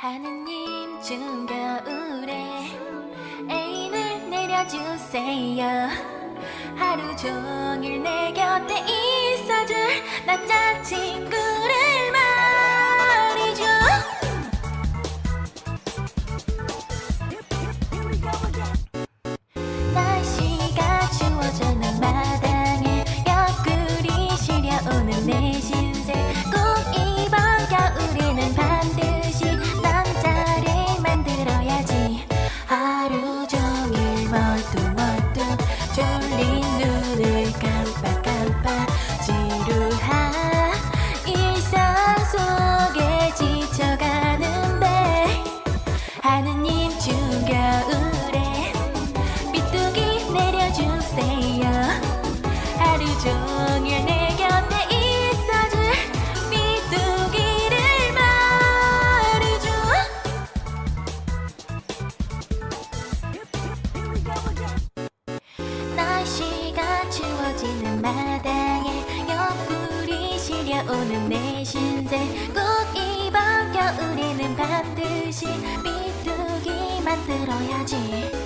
하느님 중겨울에 애인을 내려주세요. 하루 종일 내 곁에 있어줄 남자친구 오는 내 신세. 꼭 이번 겨울에는 반드시 비뚜기 만들어야지.